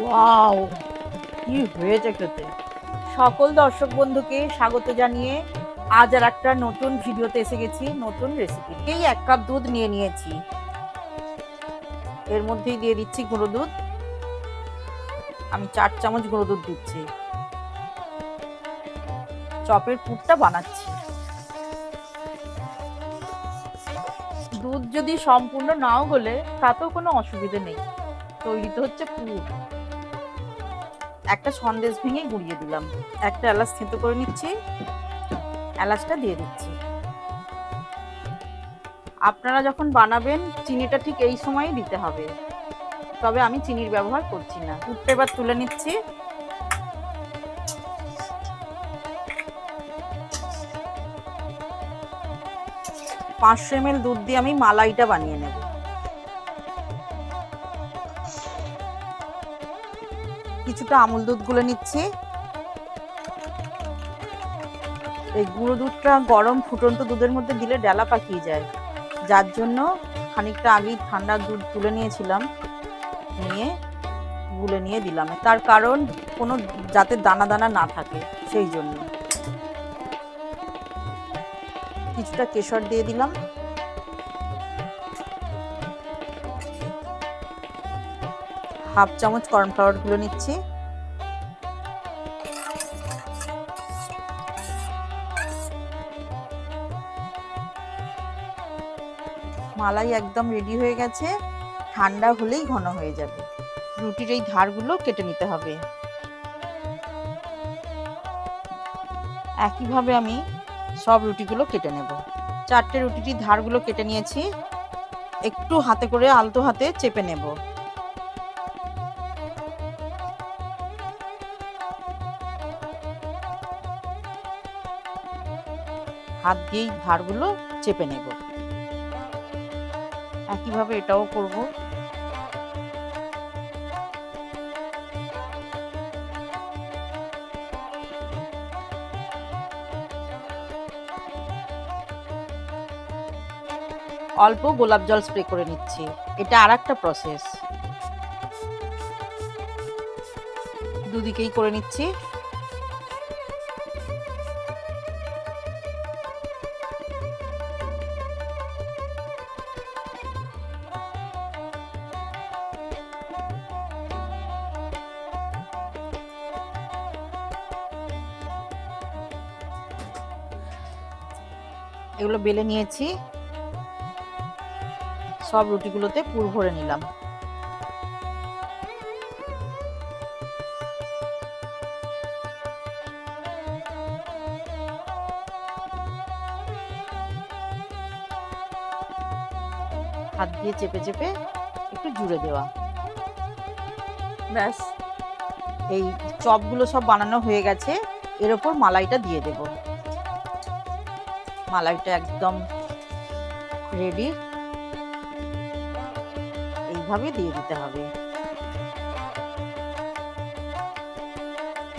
Wow কি হয়েছে খেতে? সকল দর্শক বন্ধুকে স্বাগত জানিয়ে আজ আর একটা নতুন ভিডিওতে এসে গেছি, নতুন রেসিপি এই এক কাপ দুধ নিয়ে নিয়েছি। এর মধ্যেই দিয়ে দিচ্ছি গুঁড়ো দুধ। আমি চার চামচ গুঁড়ো দুধ দিচ্ছি। চপের পুরটা বানাচ্ছি। দুধ যদি সম্পূর্ণ নাও গলে, তাতেও কোনো অসুবিধে নেই। তৈরি তো হচ্ছে পুর। একটা সন্দেশ ভেঙে গুঁড়িয়ে দিলাম। একটা এলাচ থেতো করে নিচ্ছি। এলাচটা দিয়ে দিচ্ছি। আপনারা যখন বানাবেন, চিনিটা ঠিক এই সময়ই দিতে হবে। তবে আমি চিনির ব্যবহার করছি না। পুরটা এবার তুলে নিচ্ছি। পাঁচশো এম দুধ দিয়ে আমি মালাইটা বানিয়ে নেব। কিছুটা আমুল দুধ গুলে নিচ্ছি। এই গুঁড়ো দুধটা গরম ফুটন্ত দুধের মধ্যে দিলে ডালা পাকিয়ে যায়। যার জন্য খানিকটা আগেই ঠান্ডা দুধ তুলে নিয়েছিলাম, নিয়ে গুলে নিয়ে দিলাম। তার কারণ কোনো যাতে দানা দানা না থাকে, সেই জন্য। কিছুটা কেশর দিয়ে দিলাম। হাফ চামচ কর্নফ্লাওয়ারগুলো নিচ্ছি। মালাই একদম রেডি হয়ে গেছে। ঠান্ডা হলেই ঘন হয়ে যাবে। রুটির এই ধারগুলো কেটে নিতে হবে। একইভাবে আমি সব রুটিগুলো কেটে নেব। চারটে রুটিটির ধারগুলো কেটে নিয়েছি। একটু হাতে করে আলতো হাতে চেপে নেব। হাত দিয়েই ধারগুলো চেপে নেব। একইভাবে এটাও করব। অল্প গোলাপ জল স্প্রে করে নিচ্ছি। এটা আর একটা প্রসেস দুদিকেই করে নিচ্ছি। এগুলো বেলে নিয়েছি। সব রুটিগুলোতে পুর ভরে নিলাম। হাত দিয়ে চেপে চেপে একটু জুড়ে দেওয়া। ব্যাস, এই চপগুলো সব বানানো হয়ে গেছে। এর ওপর মালাইটা দিয়ে দেব। মালাইটা একদম রেডি এইভাবে দিয়ে দিতে হবে।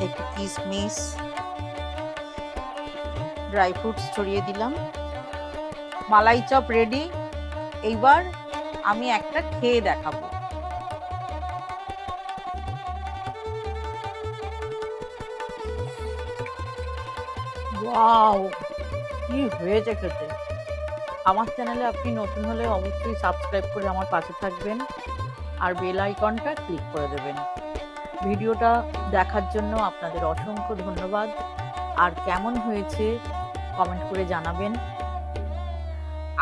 একটু কিশমিশ ড্রাই ফ্রুটস ছড়িয়ে দিলাম। মালাই চপ রেডি এইবার আমি একটা খেয়ে দেখাবো। ওয়াও কি হয়েছে খেতে? আমার চ্যানেলে আপনি নতুন হলে অবশ্যই সাবস্ক্রাইব করে আমার পাশে থাকবেন আর বেল আইকনটা ক্লিক করে দেবেন। ভিডিওটা দেখার জন্য আপনাদের অসংখ্য ধন্যবাদ। আর কেমন হয়েছে কমেন্ট করে জানাবেন।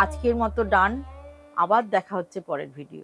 আজকের মতো ডান আবার দেখা হচ্ছে পরের ভিডিও